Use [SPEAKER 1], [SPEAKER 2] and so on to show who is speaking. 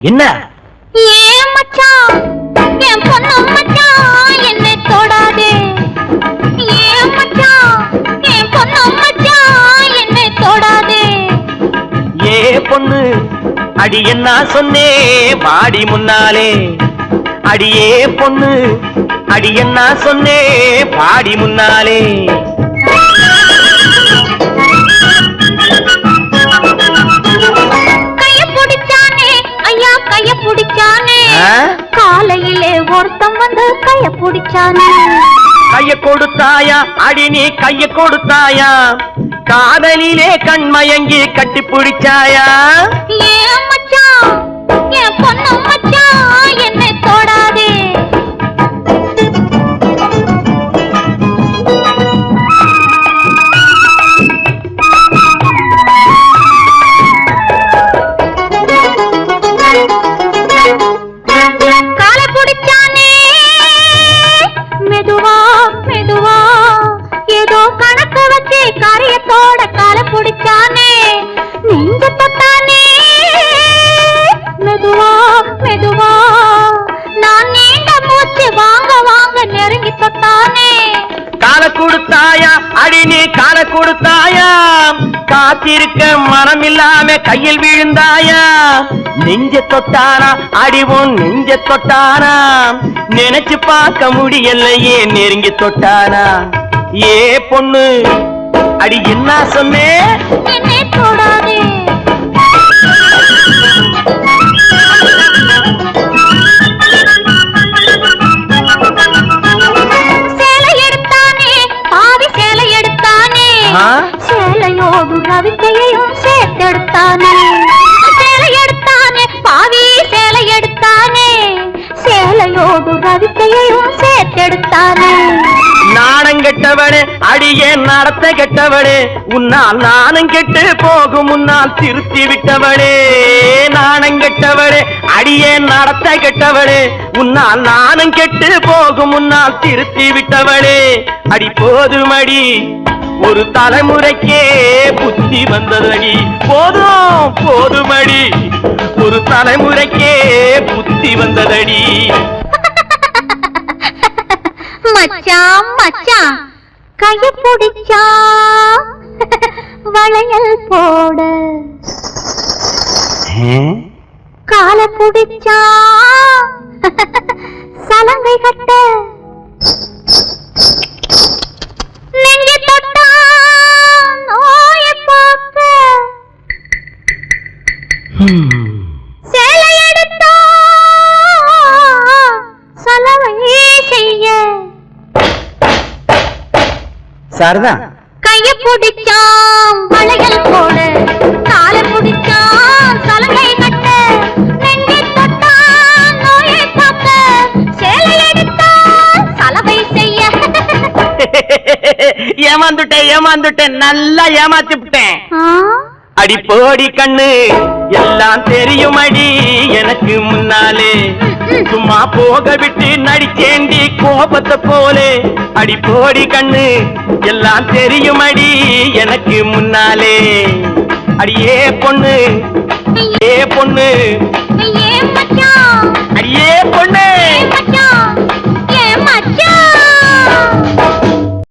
[SPEAKER 1] என்ன?
[SPEAKER 2] ஏன் மச்சான் என் பொண்ணு மச்சான் என்னை தொடாதே. ஏன் மச்சான் என் பொண்ணு மச்சான் என்னை தொடாதே.
[SPEAKER 1] ஏ பொண்ணு அடி என்ன சொன்னே? வாடி முன்னாலே. அடியே பொண்ணு அடி என்ன சொன்னே? பாடி முன்னாலே.
[SPEAKER 2] பிடிச்சானே? காலையிலே ஒருத்தன் வந்து கைய பிடிச்சானே
[SPEAKER 1] கைய கொடுத்தாயா? அடி நீ கைய கொடுத்தாயா? காதலிலே கண்மயங்கி கட்டி பிடிச்சாயா கொடுத்தாயா காத்திருக்க மனம் இல்லாம கையில் விழுந்தாயா நெஞ்ச தொட்டானா? அடிவும் நெஞ்ச தொட்டானா நினைச்சு பார்க்க முடியலையே நெருங்கி தொட்டானா ஏ பொண்ணு அடி என்ன சொன்னே?
[SPEAKER 2] சேர்த்தெடுத்தானே சேலை எடுத்தானே பாவி சேலை எடுத்தானே சேலையோடு ரவிக்கையையும் சேர்த்தெடுத்தானே.
[SPEAKER 1] நாணம் கெட்டவனே அடியே நடத்த கெட்டவனே உன்னால் நாணம் கெட்டு போகும் முன்னால் திருத்தி விட்டவனே நாணம் கெட்டவனே அடியே நடத்த கெட்டவனே உன்னால் நாணம் கெட்டு போகும் முன்னால் திருத்தி விட்டவனே அடி போதுமடி ஒரு தலைமுறைக்கே புத்தி வந்ததடி. போதும் போதுமடி. ஒரு தலைமுறைக்கே புத்தி வந்ததடி.
[SPEAKER 2] மச்சான் மச்சான். கைய பிடிச்சா? வளையல் போட. கால பிடிச்சா? சலங்கை கட்ட.
[SPEAKER 1] சரிதான்
[SPEAKER 2] கைய பிடிச்சான் வளையல் போட கால பிடிச்சான் சலங்கை கட்ட. நெஞ்சை தொட்டான் நோயை காக்க சேலை எடுத்தான் சலவை செய்ய.
[SPEAKER 1] ஏமாந்துட்டேன் ஏமாந்துட்டேன் நல்லா ஏமாத்தி விட்டேன்? அடி போடி கண்ணு. எல்லாம் தெரியும் அடி எனக்கு முன்னாலே. சும்மா போக விட்டு நடிச்சேண்டி கோபத்தை போலே. அடி போடி கண்ணு எல்லாம் தெரியும் அடி எனக்கு முன்னாலே. அடியே பொண்ணு ஏ பொண்ணு.